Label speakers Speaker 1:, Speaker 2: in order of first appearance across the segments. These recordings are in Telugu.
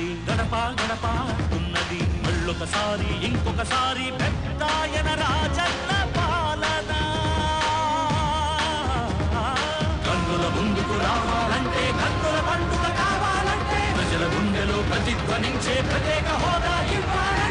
Speaker 1: ఉన్నది గడప గడప ఉన్నది. మళ్ళొకసారి ఇంకొకసారి పెద్దాయన రాజన్న పాలన. కన్నుల ముందుకు రావాలంటే కన్నుల పండుగ కావాలంటే ప్రజల గుండెలో ప్రతిధ్వనించే ప్రత్యేక హోదా ఇవ్వాలంటే.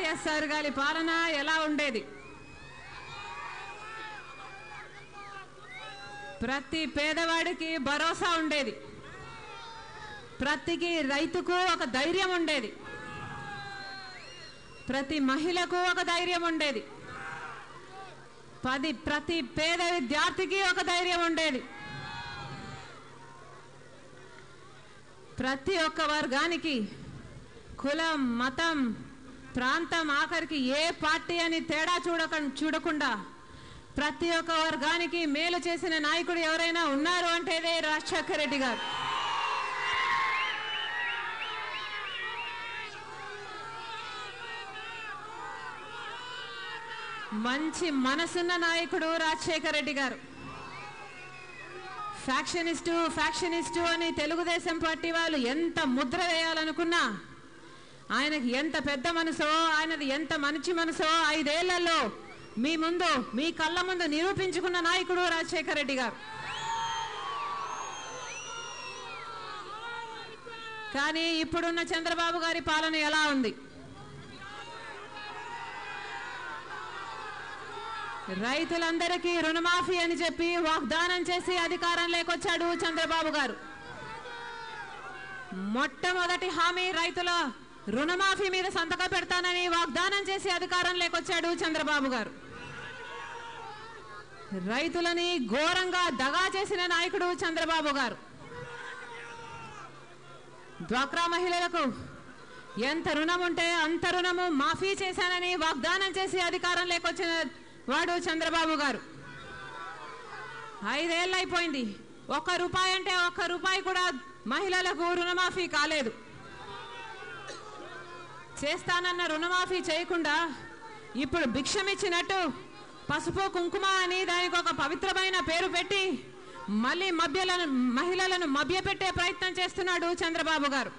Speaker 2: వైఎస్ఆర్ గారి పాలన ఎలా ఉండేది? ప్రతి పేదవాడికి భరోసా ఉండేది. ప్రతికి రైతుకు ఒక ధైర్యం ఉండేది. ప్రతి మహిళకు ఒక ధైర్యం ఉండేది. పది ప్రతి పేద విద్యార్థికి ఒక ధైర్యం ఉండేది. ప్రతి ఒక్క వర్గానికి కులం మతం ప్రాంతం ఆఖరికి ఏ పార్టీ అని తేడా చూడక చూడకుండా ప్రతి ఒక్క వర్గానికి మేలు చేసిన నాయకుడు ఎవరైనా ఉన్నారు అంటే రాజశేఖర రెడ్డి గారు. మంచి మనసున్న నాయకుడు రాజశేఖర రెడ్డి గారు. ఫ్యాక్షనిస్టు ఫ్యాక్షనిస్టు అని తెలుగుదేశం పార్టీ వాళ్ళు ఎంత ముద్ర వేయాలనుకున్నా ఆయనకి ఎంత పెద్ద మనసో ఆయనది ఎంత మంచి మనసో ఐదేళ్ళలో మీ ముందు మీ కళ్ళ ముందు నిరూపించుకున్న నాయకుడు రాజశేఖర రెడ్డి గారు. కానీ ఇప్పుడున్న చంద్రబాబు గారి పాలన ఎలా ఉంది? రైతులందరికీ రుణమాఫీ అని చెప్పి వాగ్దానం చేసి అధికారం లేకొచ్చాడు చంద్రబాబు గారు. మొట్టమొదటి హామీ రైతుల రుణమాఫీ మీద సంతకం పెడతానని వాగ్దానం చేసి అధికారం లేకొచ్చాడు చంద్రబాబు గారు. రైతులని ఘోరంగా దగా చేసిన నాయకుడు చంద్రబాబు గారు. డ్వాక్రా మహిళలకు ఎంత రుణం ఉంటే అంత రుణము మాఫీ చేశానని వాగ్దానం చేసి అధికారం లేకొచ్చిన వాడు చంద్రబాబు గారు. ఐదేళ్ళు అయిపోయింది ఒక్క రూపాయి అంటే ఒక్క రూపాయి కూడా మహిళలకు రుణమాఫీ కాలేదు. చేస్తానన్న రుణమాఫీ చేయకుండా ఇప్పుడు భిక్షమిచ్చినట్టు పసుపు కుంకుమ అని దానికి ఒక పవిత్రమైన పేరు పెట్టి మళ్ళీ మభ్యలను మహిళలను మభ్యపెట్టే ప్రయత్నం చేస్తున్నాడు చంద్రబాబు గారు.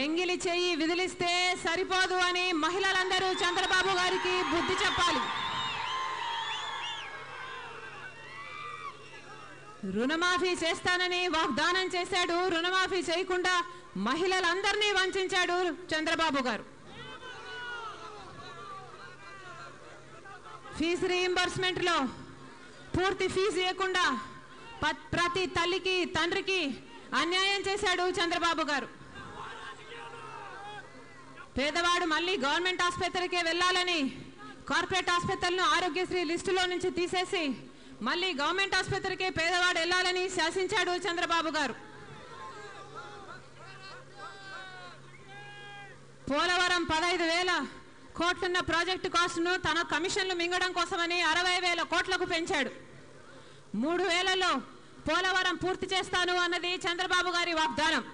Speaker 2: ఎంగిలి చెయ్యి విదిలిస్తే సరిపోదు అని మహిళలందరూ చంద్రబాబు గారికి బుద్ధి చెప్పాలి. రుణమాఫీ చేస్తానని వాగ్దానం చేశాడు. రుణమాఫీ చేయకుండా మహిళలందరినీ వంచాడు చంద్రబాబు గారు. ఫీజు రీయింబర్స్మెంట్లో పూర్తి ఫీజు ఇవ్వకుండా ప- ప్రతి తల్లికి తండ్రికి అన్యాయం చేశాడు చంద్రబాబు గారు. పేదవాడు మళ్ళీ గవర్నమెంట్ ఆసుపత్రికి వెళ్ళాలని కార్పొరేట్ ఆసుపత్రులను ఆరోగ్యశ్రీ లిస్టులో నుంచి తీసేసి మళ్ళీ గవర్నమెంట్ ఆసుపత్రికి పేదవాడు వెళ్ళాలని శాసించాడు చంద్రబాబు గారు. పోలవరం పదహైదు వేల కోట్లున్న ప్రాజెక్టు కాస్ట్ను తన కమిషన్లు మింగడం కోసమని అరవై వేల కోట్లకు పెంచాడు. మూడు వేలలో పోలవరం పూర్తి చేస్తాను అన్నది చంద్రబాబు గారి వాగ్దానం.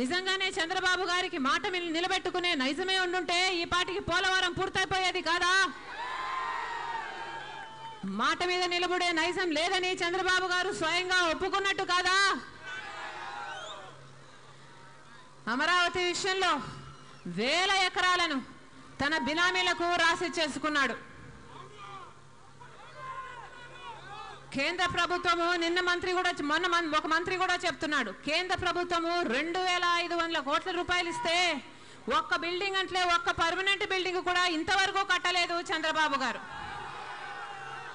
Speaker 2: నిజంగానే చంద్రబాబు గారికి మాట నిలబెట్టుకునే నైజమే ఉండుంటే ఈ పాటికి పోలవరం పూర్తయిపోయేది కాదా? మాట మీద నిలబడే నైజం లేదని చంద్రబాబు గారు స్వయంగా ఒప్పుకున్నట్టు కాదా? అమరావతి విషయంలో వేల ఎకరాలను తన బినామీలకు రాసి చేసుకున్నాడు. కేంద్ర ప్రభుత్వము నిన్న మంత్రి కూడా మొన్న ఒక మంత్రి కూడా చెప్తున్నాడు. కేంద్ర ప్రభుత్వము రెండు వేల ఐదు వందల కోట్ల రూపాయలు ఇస్తే ఒక్క బిల్డింగ్ అంటే ఒక్క పర్మనెంట్ బిల్డింగ్ కూడా ఇంతవరకు కట్టలేదు చంద్రబాబు గారు.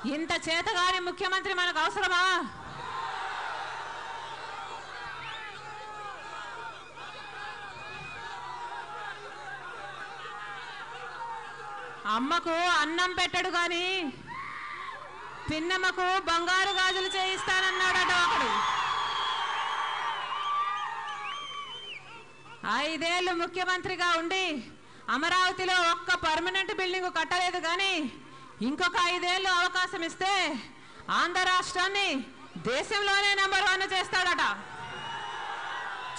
Speaker 2: ఇంత చేతగాని ముఖ్యమంత్రి మనకు అవసరమా? అమ్మకు అన్నం పెట్టడు గాని పిన్నమ్మకు బంగారు గాజులు చేయిస్తానన్నాడట ఒకడు. ఐదేళ్ళు ముఖ్యమంత్రిగా ఉండి అమరావతిలో ఒక్క పర్మనెంట్ బిల్డింగ్ కట్టలేదు కానీ ఇంకొక ఐదేళ్ళు అవకాశం ఇస్తే ఆంధ్ర రాష్ట్రాన్ని దేశంలోనే నెంబర్ వన్ చేస్తాడట.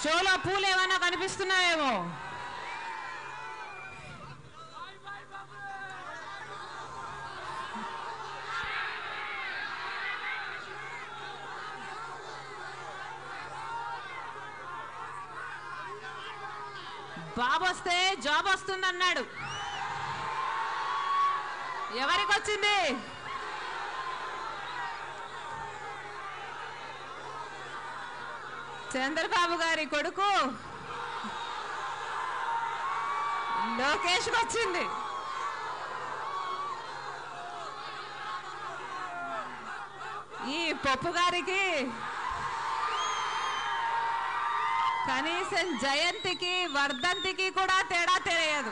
Speaker 2: చెవులో పూలు ఏమన్నా కనిపిస్తున్నాయేమో. బాబు వస్తే జాబ్ వస్తుందన్నాడు ఎవరికి వచ్చింది చంద్రబాబు గారి కొడుకు లోకేష్ వచ్చింది ఈ పప్పు గారికి కనీసం జయంతికి వర్ధంతికి కూడా తేడా తెలియదు.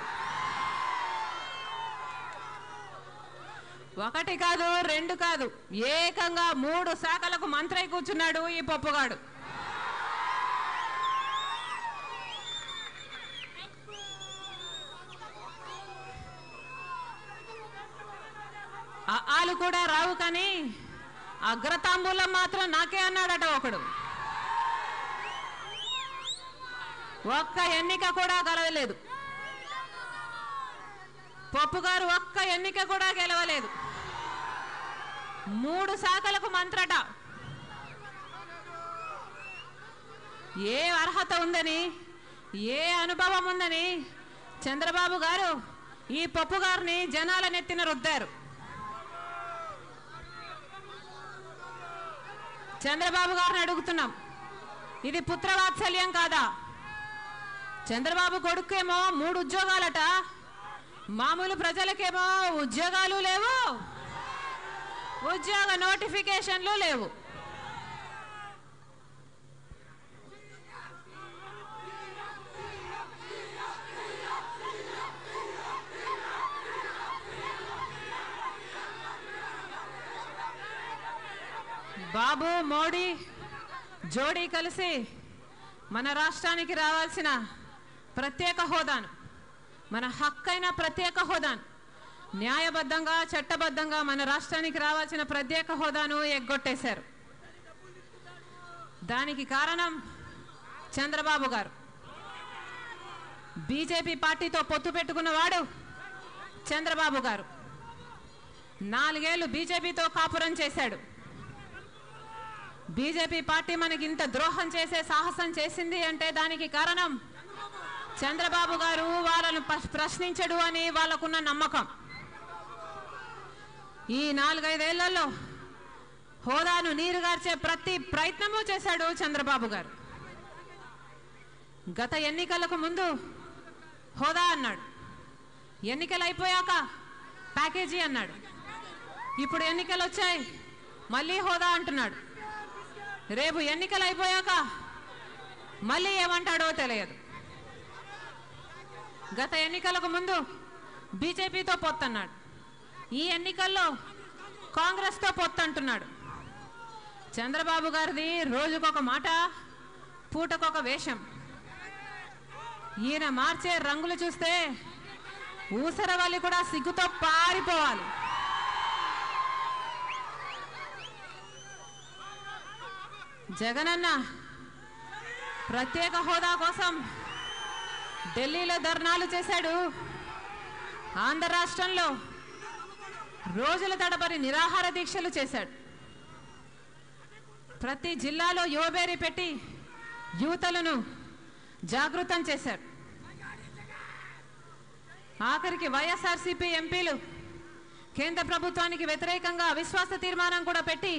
Speaker 2: ఒకటి కాదు రెండు కాదు. ఏకంగా మూడు శాఖలకు మంత్రై కూర్చున్నాడు ఈ పప్పుగాడు. ఆ- ఆలు కూడా రావు కానీ అగ్రతాంబూలం మాత్రం నాకే అన్నాడట ఒకడు. ఒక్క ఎన్నిక కూడా గెలవలేదు. పప్పు గారు ఒక్క ఎన్నిక కూడా గెలవలేదు. మూడు శాఖలకు మంత్రట. ఏ అర్హత ఉందని ఏ అనుభవం ఉందని చంద్రబాబు గారు ఈ పప్పు గారిని జనాల నెత్తిన రుద్దారు. చంద్రబాబు గారిని అడుగుతున్నాం. ఇది పుత్రవాత్సల్యం కాదా? చంద్రబాబు కొడుకేమో మూడు ఉద్యోగాలట. మామూలు ప్రజలకేమో ఉద్యోగాలు లేవు. ఉద్యోగ నోటిఫికేషన్లు లేవు. బాబు మోడీ జోడీ కలిసి మన రాష్ట్రానికి రావాల్సిన ప్రత్యేక హోదాను మన హక్కైన ప్రత్యేక హోదాను. న్యాయబద్ధంగా చట్టబద్ధంగా మన రాష్ట్రానికి రావాల్సిన ప్రత్యేక హోదాను ఎగ్గొట్టేశారు. దానికి కారణం చంద్రబాబు గారు. బీజేపీ పార్టీతో పొత్తు పెట్టుకున్నవాడు చంద్రబాబు గారు. నాలుగేళ్ళు బీజేపీతో కాపురం చేశాడు. బీజేపీ పార్టీ మనకి ఇంత ద్రోహం చేసే సాహసం చేసింది అంటే దానికి కారణం చంద్రబాబు గారు వాళ్ళను ప్రశ్నించడు అని వాళ్ళకున్న నమ్మకం. ఈ నాలుగైదేళ్ళలో హోదాను నీరుగార్చే ప్రతి ప్రయత్నము చేశాడు చంద్రబాబు గారు. గత ఎన్నికలకు ముందు హోదా అన్నాడు. ఎన్నికలు అయిపోయాక ప్యాకేజీ అన్నాడు. ఇప్పుడు ఎన్నికలు వచ్చాయి మళ్ళీ హోదా అంటున్నాడు. రేపు ఎన్నికలు అయిపోయాక మళ్ళీ ఏమంటాడో తెలియదు. గత ఎన్నికలకు ముందు బీజేపీతో పొత్తన్నాడు. ఈ ఎన్నికల్లో కాంగ్రెస్తో పొత్తంటున్నాడు. చంద్రబాబు గారిది రోజుకొక మాట పూటకొక వేషం. ఈయన మార్చే రంగులు చూస్తే ఊసరవల్లి కూడా సిగ్గుతో పారిపోవాలి. జగనన్న ప్రత్యేక హోదా కోసం ఢిల్లీలో ధర్నాలు చేశాడు. ఆంధ్ర రాష్ట్రంలో రోజుల తడబడి నిరాహార దీక్షలు చేశాడు. ప్రతి జిల్లాలో యువబేరి పెట్టి యువతలను జాగృతం చేశాడు. ఆఖరికి వైఎస్ఆర్సీపీ ఎంపీలు కేంద్ర ప్రభుత్వానికి వ్యతిరేకంగా అవిశ్వాస తీర్మానం కూడా పెట్టి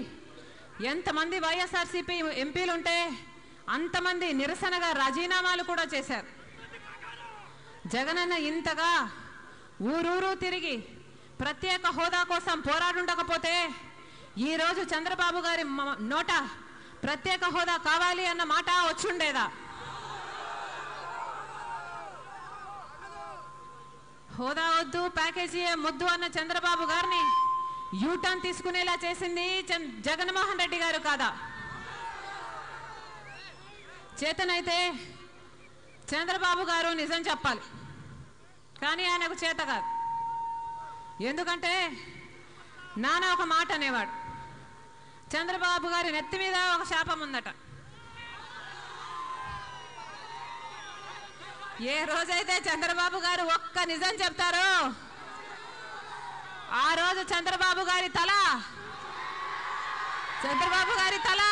Speaker 2: ఎంతమంది వైఎస్ఆర్సీపీ ఎంపీలు ఉంటే అంతమంది నిరసనగా రాజీనామాలు కూడా చేశారు. జగనన్న ఇంతగా ఊరూరు తిరిగి ప్రత్యేక హోదా కోసం పోరాడుండకపోతే ఈరోజు చంద్రబాబు గారి నోట ప్రత్యేక హోదా కావాలి అన్న మాట వచ్చుండేదా? హోదా వద్దు ప్యాకేజీ ముద్దు అన్న చంద్రబాబు గారిని యూటర్న్ తీసుకునేలా చేసింది చంద్- జగన్మోహన్ రెడ్డి గారు కాదా? చేతనైతే చంద్రబాబు గారు నిజం చెప్పాలి. కానీ ఆయనకు చేత కాదు. ఎందుకంటే నాన్న ఒక మాట అనేవాడు. చంద్రబాబు గారి నెత్తి మీద ఒక శాపం ఉందట. ఏ రోజైతే చంద్రబాబు గారు ఒక్క నిజం చెప్తారో ఆ రోజు చంద్రబాబు గారి తల చంద్రబాబు గారి తల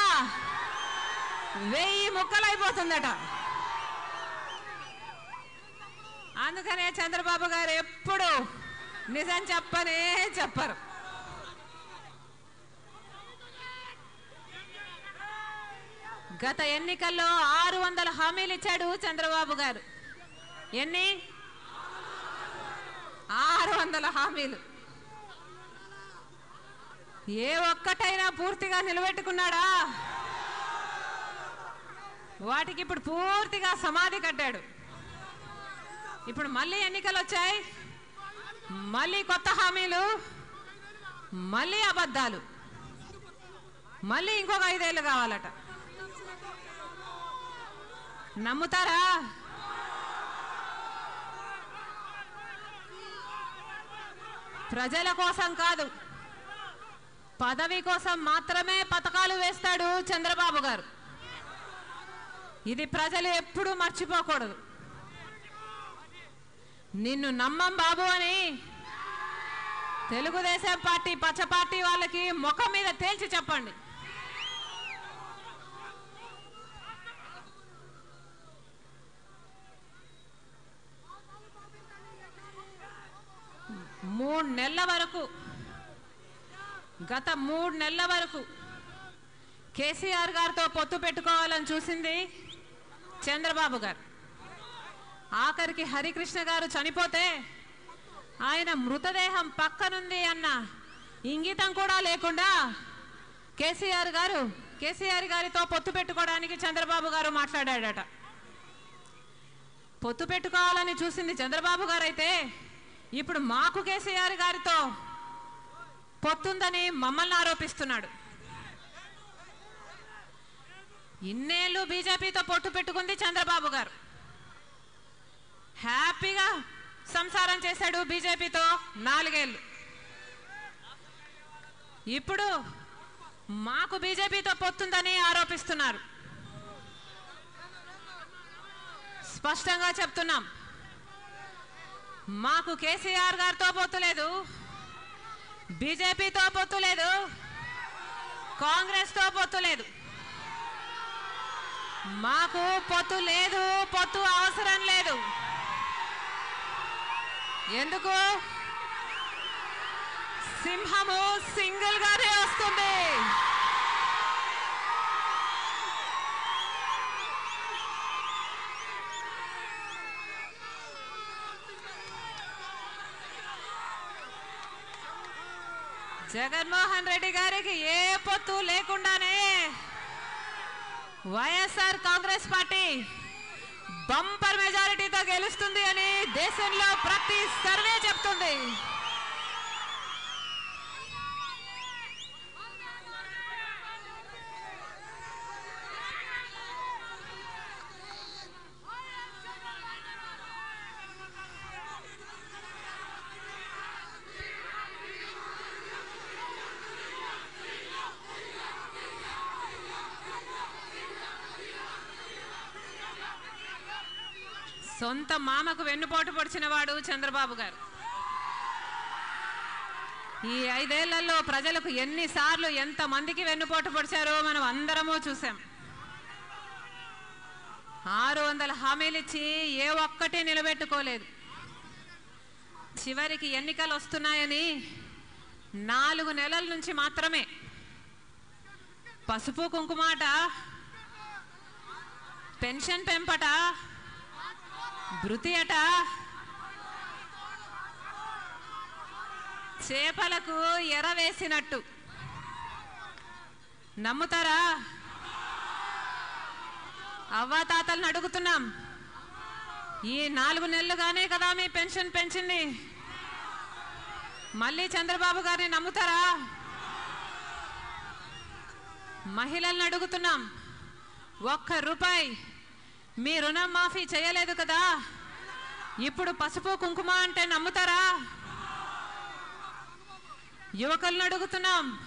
Speaker 2: వెయ్యి ముక్కలైపోతుందట. అందుకనే చంద్రబాబు గారు ఎప్పుడు నిజం చెప్పనే చెప్పరు. గత ఎన్నికల్లో ఆరు వందల హామీలు ఇచ్చాడు చంద్రబాబు గారు. ఎన్ని? ఆరు వందల హామీలు. ఏ ఒక్కటైనా పూర్తిగా నిలబెట్టుకున్నాడా? వాటికి ఇప్పుడు పూర్తిగా సమాధి కట్టాడు. ఇప్పుడు మళ్ళీ ఎన్నికలు వచ్చాయి మళ్ళీ కొత్త హామీలు మళ్ళీ అబద్ధాలు మళ్ళీ ఇంకొక ఐదేళ్ళు కావాలట. నమ్ముతారా? ప్రజల కోసం కాదు పదవి కోసం మాత్రమే పథకాలు వేస్తాడు చంద్రబాబు గారు. ఇది ప్రజలు ఎప్పుడూ మర్చిపోకూడదు. నిన్ను నమ్మం బాబు అని తెలుగుదేశం పార్టీ పచ్చ పార్టీ వాళ్ళకి ముఖం మీద తేల్చి చెప్పండి. మూడు నెలల వరకు గత మూడు నెలల వరకు కేసీఆర్ గారితో పొత్తు పెట్టుకోవాలని చూసింది చంద్రబాబు గారు. ఆఖరికి హరికృష్ణ గారు చనిపోతే ఆయన మృతదేహం పక్కనుంది అన్న ఇంగితం కూడా లేకుండా కేసీఆర్ గారు కేసీఆర్ గారితో పొత్తు పెట్టుకోవడానికి చంద్రబాబు గారు మాట్లాడాడట. పొత్తు పెట్టుకోవాలని చూసింది చంద్రబాబు గారు అయితే ఇప్పుడు మాకు కేసీఆర్ గారితో పొత్తుందని మమ్మల్ని ఆరోపిస్తున్నాడు. ఇన్నేళ్ళు బీజేపీతో పొట్టు పెట్టుకుంది చంద్రబాబు గారు. హ్యాపీగా సంసారం చేశాడు బీజేపీతో నాలుగేళ్ళు. ఇప్పుడు మాకు బీజేపీతో పొత్తుందని ఆరోపిస్తున్నారు. స్పష్టంగా చెప్తున్నాం. మాకు కేసీఆర్ గారితో పొత్తు లేదు బీజేపీతో పొత్తు లేదు కాంగ్రెస్తో పొత్తు లేదు. మాకు పొత్తు లేదు పొత్తు అవసరం లేదు. ఎందుకు? సింహము సింగిల్ గానే వస్తుంది. జగన్మోహన్ రెడ్డి గారికి ఏ పొత్తు లేకుండానే వైఎస్ఆర్ కాంగ్రెస్ పార్టీ బంపర్ మెజారిటీతో గెలుస్తుంది అని దేశంలో ప్రతి సర్వే చెప్తుంది. సొంత మామకు వెన్నుపోటు పొడిచినవాడు చంద్రబాబు గారు. ఈ ఐదేళ్ళలో ప్రజలకు ఎన్నిసార్లు ఎంత మందికి వెన్నుపోటు పొడిచారో మనం అందరము చూసాం ఆరు వందల హామీలిచ్చి ఏ ఒక్కటి నిలబెట్టుకోలేదు. చివరికి ఎన్నికలు వస్తున్నాయని నాలుగు నెలల నుంచి మాత్రమే. పసుపు కుంకుమాట పెన్షన్ పెంపట భృతి అట చేపలకు ఎర వేసినట్టు. నమ్ముతారా? అవ్వాతాతలను అడుగుతున్నాం. ఈ నాలుగు నెలలుగానే కదా మీ పెన్షన్ పెంచింది. మళ్ళీ చంద్రబాబు గారిని నమ్ముతారా? మహిళలను అడుగుతున్నాం. ఒక్క రూపాయి మీ రుణం మాఫీ చేయలేదు కదా. ఇప్పుడు పసుపు కుంకుమ అంటే నమ్ముతారా? యువకులను అడుగుతున్నాం.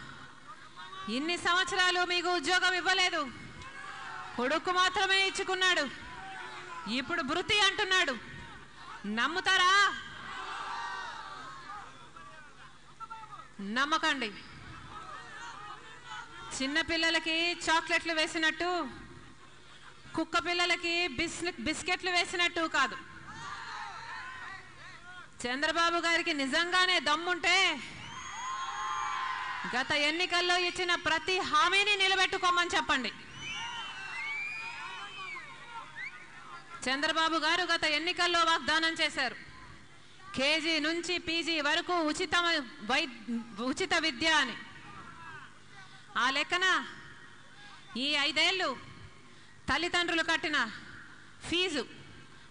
Speaker 2: ఇన్ని సంవత్సరాలు మీకు ఉద్యోగం ఇవ్వలేదు. కొడుకు మాత్రమే ఇచ్చుకున్నాడు. ఇప్పుడు భృతి అంటున్నాడు. నమ్ముతారా? నమ్మకండి. చిన్నపిల్లలకి చాక్లెట్లు వేసినట్టు కుక్క పిల్లలకి బిస్- బిస్కెట్లు వేసినట్టు కాదు. చంద్రబాబు గారికి నిజంగానే దమ్ముంటే గత ఎన్నికల్లో ఇచ్చిన ప్రతి హామీని నిలబెట్టుకోమని చెప్పండి. చంద్రబాబు గారు గత ఎన్నికల్లో వాగ్దానం చేశారు. కేజీ నుంచి పీజీ వరకు ఉచిత వై ఉచిత విద్య అని. ఆ లెక్కన ఈ ఐదేళ్ళు తల్లిదండ్రులు కట్టిన ఫీజు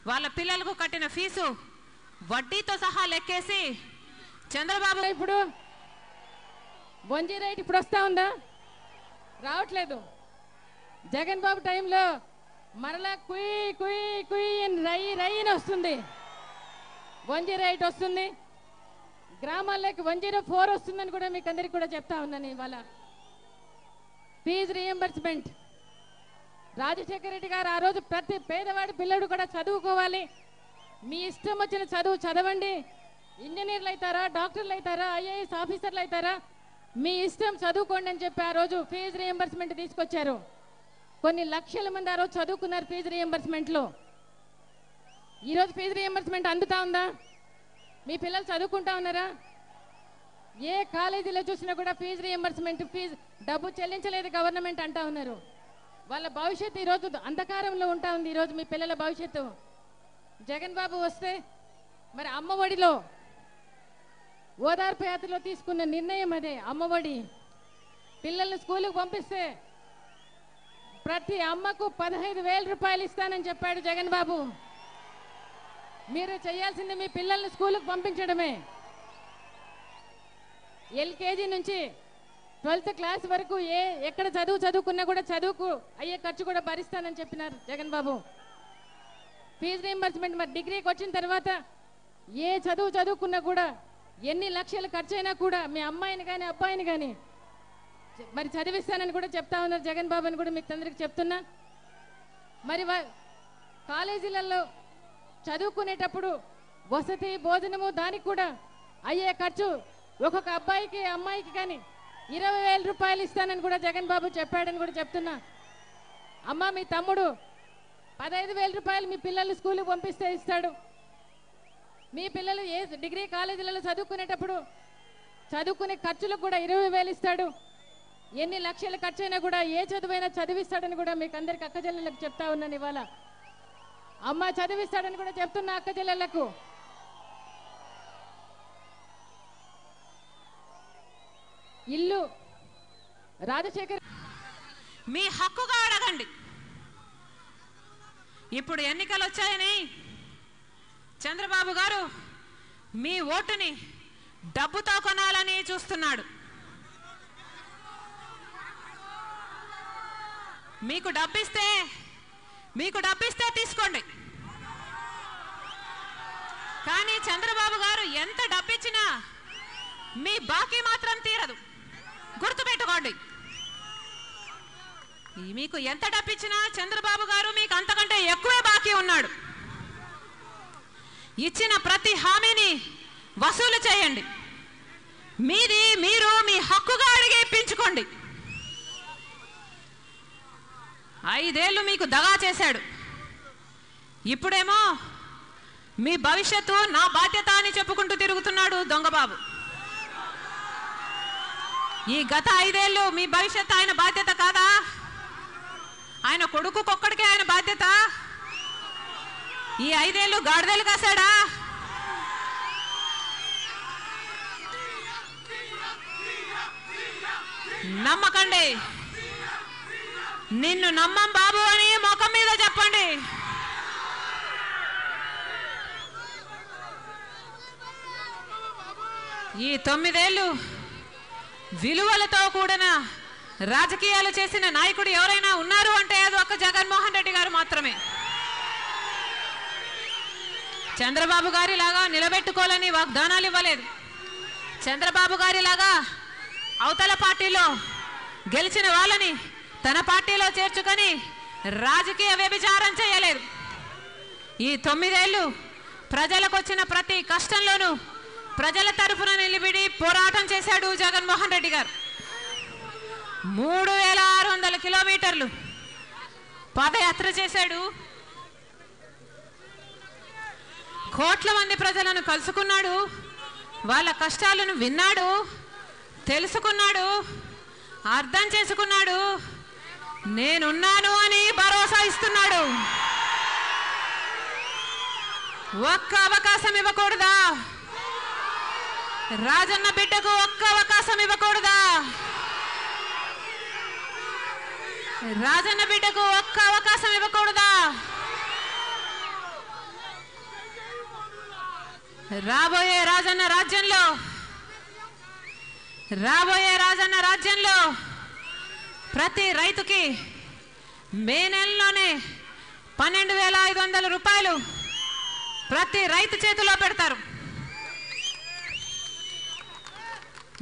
Speaker 2: వాళ్ళ పిల్లలకు కట్టిన ఫీజు వడ్డీతో సహా లెక్కేసి చంద్రబాబు
Speaker 3: ఇప్పుడు బొంజీ రైట్ ఇప్పుడు వస్తా ఉందా? రావట్లేదు. జగన్ బాబు టైంలో మరలా కుయ్ కుయ్ కుయి అని రై వస్తుంది. వన్ జీరో ఎయిట్ వస్తుంది. గ్రామాల్లోకి వన్ జీరో ఫోర్ వస్తుందని కూడా మీకు అందరికి కూడా చెప్తా ఉన్నాను ఇవాళ. ఫీజు రియంబర్స్మెంట్ రాజశేఖర రెడ్డి గారు ఆ రోజు ప్రతి పేదవాడి పిల్లడు కూడా చదువుకోవాలి. మీ ఇష్టం వచ్చిన చదువు చదవండి. ఇంజనీర్లు అవుతారా డాక్టర్లు అవుతారా ఐఏఎస్ ఆఫీసర్లు అవుతారా? మీ ఇష్టం చదువుకోండి అని చెప్పి ఆ రోజు ఫీజు రియంబర్స్మెంట్ తీసుకొచ్చారు. కొన్ని లక్షల మంది ఆ రోజు చదువుకున్నారు ఫీజు రియంబర్స్మెంట్లో. ఈరోజు ఫీజు రియంబర్స్మెంట్ అందుతా ఉందా? మీ పిల్లలు చదువుకుంటా ఉన్నారా? ఏ కాలేజీలో చూసినా కూడా ఫీజు రియంబర్స్మెంట్ ఫీజు డబ్బు చెల్లించలేదు గవర్నమెంట్ అంటా ఉన్నారు. వాళ్ళ భవిష్యత్తు ఈరోజు అంధకారంలో ఉంటా ఉంది ఈరోజు మీ పిల్లల భవిష్యత్తు. జగన్ బాబు వస్తే మరి అమ్మఒడిలో ఓదార్పు యాత్రలో తీసుకున్న నిర్ణయం అదే అమ్మఒడి పిల్లల్ని స్కూలుకు పంపిస్తే ప్రతి అమ్మకు పదహైదు వేల రూపాయలు ఇస్తానని చెప్పాడు జగన్ బాబు. మీరు చేయాల్సింది మీ పిల్లల్ని స్కూల్కి పంపించడమే. ఎల్కేజీ నుంచి ట్వెల్త్ క్లాస్ వరకు ఏ ఎక్కడ చదువు చదువుకున్నా కూడా చదువుకు అయ్యే ఖర్చు కూడా భరిస్తానని చెప్పినారు జగన్ బాబు. ఫీజు రీంబర్స్మెంట్ మరి డిగ్రీకి వచ్చిన తర్వాత ఏ చదువు చదువుకున్నా కూడా ఎన్ని లక్షలు ఖర్చు అయినా కూడా మీ అమ్మాయిని కానీ అబ్బాయిని కానీ మరి చదివిస్తానని కూడా చెప్తా ఉన్నారు జగన్ బాబు అని కూడా మీకు అందరికి చెప్తున్నా. మరి కాలేజీలలో చదువుకునేటప్పుడు వసతి భోజనము దానికి కూడా అయ్యే ఖర్చు ఒక్కొక్క అబ్బాయికి అమ్మాయికి కానీ ఇరవై వేల రూపాయలు ఇస్తానని కూడా జగన్ బాబు చెప్పాడని కూడా చెప్తున్నా. అమ్మ మీ తమ్ముడు పదహైదు వేల రూపాయలు మీ పిల్లలు స్కూల్కి పంపిస్తే ఇస్తాడు. మీ పిల్లలు ఏ డిగ్రీ కాలేజీలలో చదువుకునేటప్పుడు చదువుకునే ఖర్చులకు కూడా ఇరవై వేలు ఇస్తాడు. ఎన్ని లక్షల ఖర్చు అయినా కూడా ఏ చదువైనా చదివిస్తాడని కూడా మీకు అందరికి అక్కజల్లలకు చెప్తా ఉన్నాను ఇవాళ. అమ్మ చదివిస్తాడని కూడా చెప్తున్నా అక్కజల్లలకు ఇల్లు రాజశేఖర్
Speaker 2: మీ హక్కుగా అడగండి. ఇప్పుడు ఎన్నికలు వచ్చాయని చంద్రబాబు గారు మీ ఓటుని డబ్బుతో కొనాలని చూస్తున్నాడు. మీకు డబ్బిస్తే మీకు డబ్బిస్తే తీసుకోండి. కానీ చంద్రబాబు గారు ఎంత డబ్బిచ్చినా మీ బాకీ మాత్రం తీరదు. మీకు ఎంత డబ్బిచ్చినా చంద్రబాబు గారు మీకు అంతకంటే ఎక్కువే బాకీ ఉన్నాడు. ఇచ్చిన ప్రతి హామీని వసూలు చేయండి. మీది మీరు మీ హక్కుగా అడిగి ఇప్పించుకోండి. ఐదేళ్ళు మీకు దగా చేశాడు. ఇప్పుడేమో మీ భవిష్యత్తు నా బాధ్యత అని చెప్పుకుంటూ తిరుగుతున్నాడు దొంగబాబు. ఈ గత ఐదేళ్ళు మీ భవిష్యత్తు ఆయన బాధ్యత కాదా? ఆయన కొడుకుకొక్కడికే ఆయన బాధ్యత? ఈ ఐదేళ్ళు గాడిదలు కాశాడా? నమ్మకండి. నిన్ను నమ్మం బాబు అని ముఖం మీద చెప్పండి. ఈ తొమ్మిదేళ్ళు విలువలతో కూడిన రాజకీయాలు చేసిన నాయకుడు ఎవరైనా ఉన్నారు అంటే అది ఒక జగన్మోహన్ రెడ్డి గారు మాత్రమే. చంద్రబాబు గారి లాగా నిలబెట్టుకోవాలని వాగ్దానాలు ఇవ్వలేదు. చంద్రబాబు గారి లాగా అవతల పార్టీలో గెలిచిన వాళ్ళని తన పార్టీలో చేర్చుకొని రాజకీయ వ్యభిచారం చేయలేదు. ఈ తొమ్మిదేళ్ళు ప్రజలకు వచ్చిన ప్రతి కష్టంలోనూ ప్రజల తరఫున నిలబడి పోరాటం చేశాడు జగన్మోహన్ రెడ్డి గారు. మూడు వేల ఆరు వందల కిలోమీటర్లు. పాదయాత్ర చేశాడు. కోట్ల మంది ప్రజలను కలుసుకున్నాడు. వాళ్ళ కష్టాలను విన్నాడు. తెలుసుకున్నాడు. అర్థం చేసుకున్నాడు. నేనున్నాను అని భరోసా ఇస్తున్నాడు. ఒక్క అవకాశం ఇవ్వకూడదా? రాజన్న బిడ్డకు ఒక్క అవకాశం ఇవ్వకూడదా? రాజన్న బిడ్డకు ఒక్క అవకాశం ఇవ్వకూడదా? రాబోయే రాజన్న రాజ్యంలో రాబోయే రాజన్న రాజ్యంలో ప్రతి రైతుకి మే నెలలోనే పన్నెండు వేల ఐదు వందల రూపాయలు ప్రతి రైతు చేతిలో పెడతారు.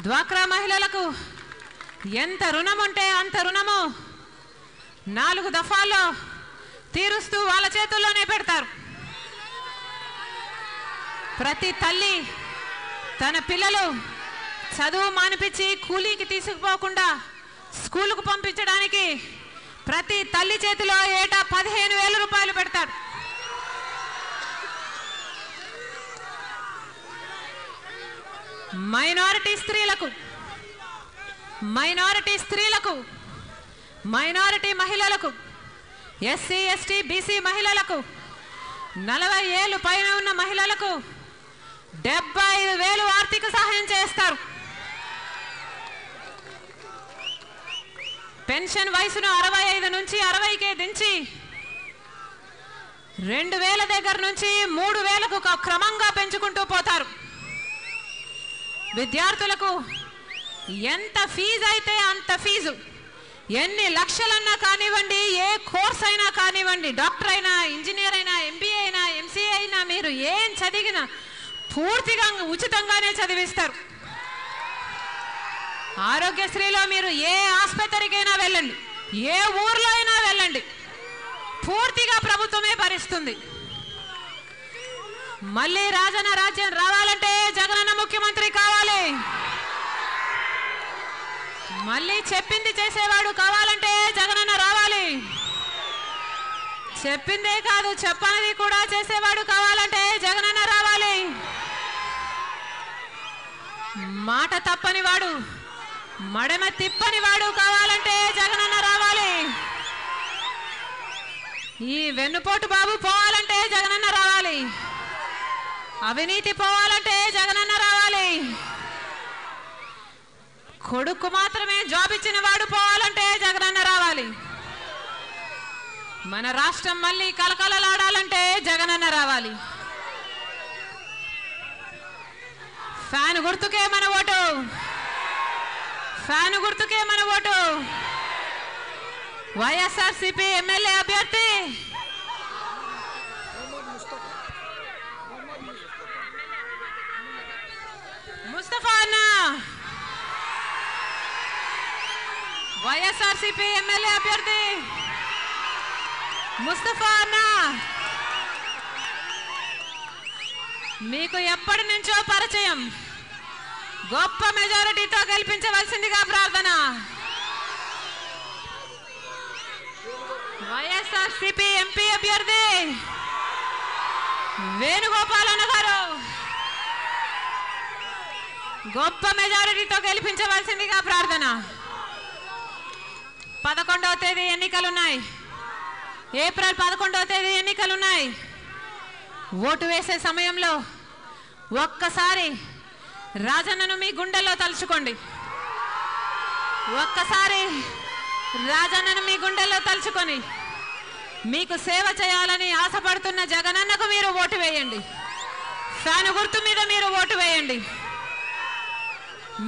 Speaker 2: డ్వాక్రా మహిళలకు ఎంత రుణం ఉంటే అంత రుణము. నాలుగు దఫాల్లో తీరుస్తూ వాళ్ళ చేతుల్లోనే పెడతారు. ప్రతి తల్లి తన పిల్లలు చదువు మానిపించి కూలీకి తీసుకుపోకుండా స్కూలుకు పంపించడానికి ప్రతి తల్లి చేతిలో ఏటా పదిహేను వేల రూపాయలు పెడతాడు మైనారిటీ స్త్రీలకు మైనారిటీ స్త్రీలకు మైనారిటీ మహిళలకు ఎస్సీ ఎస్టీ బీసీ మహిళలకు నలభై ఏళ్ళు పైన ఉన్న మహిళలకు డెబ్బై ఐదు వేలు ఆర్థిక సహాయం చేస్తారు. పెన్షన్ వయసును అరవై ఐదు నుంచి అరవైకే దించి రెండు వేల దగ్గర నుంచి మూడు వేలకు క్రమంగా పెంచుకుంటూ పోతారు. విద్యార్థులకు ఎంత ఫీజు అయితే అంత ఫీజు. ఎన్ని లక్షలన్నా కానివ్వండి ఏ కోర్స్ అయినా కానివ్వండి డాక్టర్ అయినా ఇంజనీర్ అయినా ఎంబీఏ అయినా ఎంసీఏ అయినా మీరు ఏం చదివినా పూర్తిగా ఉచితంగానే చదివిస్తారు. ఆరోగ్యశ్రీలో మీరు ఏ ఆసుపత్రికైనా వెళ్ళండి ఏ ఊర్లో అయినా వెళ్ళండి. పూర్తిగా ప్రభుత్వమే భరిస్తుంది. మళ్ళీ రాజన్న రాజ్యం రావాలంటే జగనన్న ముఖ్యమంత్రి కావాలి. మళ్ళీ చెప్పింది చేసేవాడు కావాలంటే జగనన్న రావాలి. చెప్పిందే కాదు చెప్పనిది కూడా చేసేవాడు కావాలంటే జగనన్న రావాలి. మాట తప్పని వాడు మడమ తిప్పని వాడు కావాలంటే జగనన్న రావాలి. ఈ వెన్నుపోటు బాబు పోవాలంటే జగనన్న రావాలి. అవినీతి పోవాలంటే జగనన్న రావాలి. కొడుకు మాత్రమే జాబ్ ఇచ్చిన వాడు పోవాలంటే జగనన్న రావాలి. మన రాష్ట్రం మళ్ళీ కలకలలాడాలంటే జగనన్న రావాలి. ఫ్యాన్ గుర్తుకే మన ఓటు. ఫ్యాన్ గుర్తుకే మన ఓటు. వైఎస్ఆర్సిపి ఎమ్మెల్యే అభ్యర్థి. ముస్తఫా అన్న. వైఎస్ఆర్సీపీ ఎమ్మెల్యే అభ్యర్థి ముస్తఫా అన్న. మీకు ఎప్పటి నుంచో పరిచయం. గొప్ప మెజారిటీతో గెలిపించవలసిందిగా ప్రార్థన. వైఎస్ఆర్సీపీ ఎంపీ అభ్యర్థి వేణుగోపాలన్న గారు. గొప్ప మెజారిటీతో గెలిపించవలసిందిగా ప్రార్థన. పదకొండవ తేదీ ఎన్నికలున్నాయి. ఏప్రిల్ పదకొండవ తేదీ ఎన్నికలున్నాయి. ఓటు వేసే సమయంలో ఒక్కసారి రాజన్నను మీ గుండెల్లో తలుచుకోండి. ఒక్కసారి రాజన్నను మీ గుండెల్లో తలుచుకొని మీకు సేవ చేయాలని ఆశపడుతున్న జగనన్నకు మీరు ఓటు వేయండి. ఫ్యాను గుర్తు మీద మీరు ఓటు వేయండి.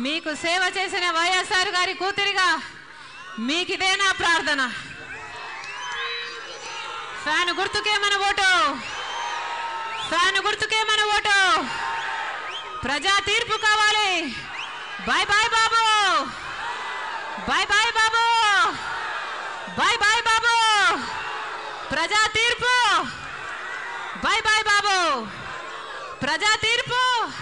Speaker 2: మీకు సేవ చేసిన వైఎస్ఆర్ గారి కూతురిగా మీకిదే నా ప్రార్థన. ఫ్యాన్ గుర్తుకే మన ఓటు. ఫ్యాన్ గుర్తుకే మన ఓటు. ప్రజా తీర్పు కావాలి. Bye bye Babu. Bye bye Babu. Bye bye Babu. ప్రజా తీర్పు. Bye bye Babu. ప్రజా తీర్పు.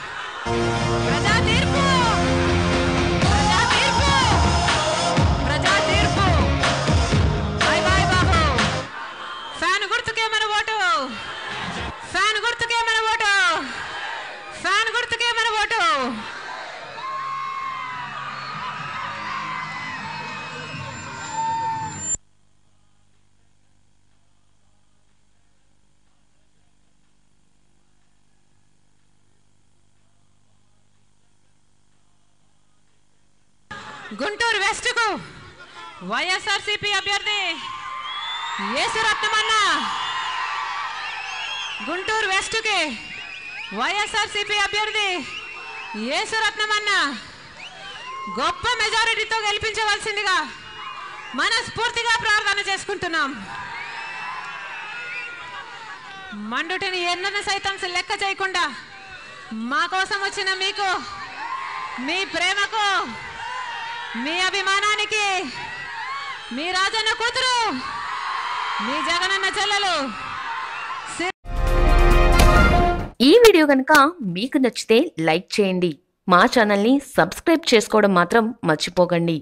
Speaker 2: గుంటూరు వెస్ట్కు వైఎస్ఆర్సీపీ అభ్యర్థి యేసురత్నమన్న గుంటూరు వెస్ట్కి వైఎస్ఆర్సీపీ అభ్యర్థి యేసురత్నమన్న గొప్ప మెజారిటీతో గెలిపించవలసిందిగా మనస్ఫూర్తిగా ప్రార్థన చేసుకుంటున్నాం. మండుటిని ఎన్నను సైతం లెక్క చేయకుండా మా కోసం వచ్చిన మీకు మీ ప్రేమకు మీ అభిమానానికి మీ రాజన్న కూతురు మీ జగనన్న చెల్లెలు.
Speaker 4: ఈ వీడియో కనుక మీకు నచ్చితే లైక్ చేయండి. మా ఛానల్ని సబ్స్క్రైబ్ చేసుకోవడం మాత్రం మర్చిపోకండి.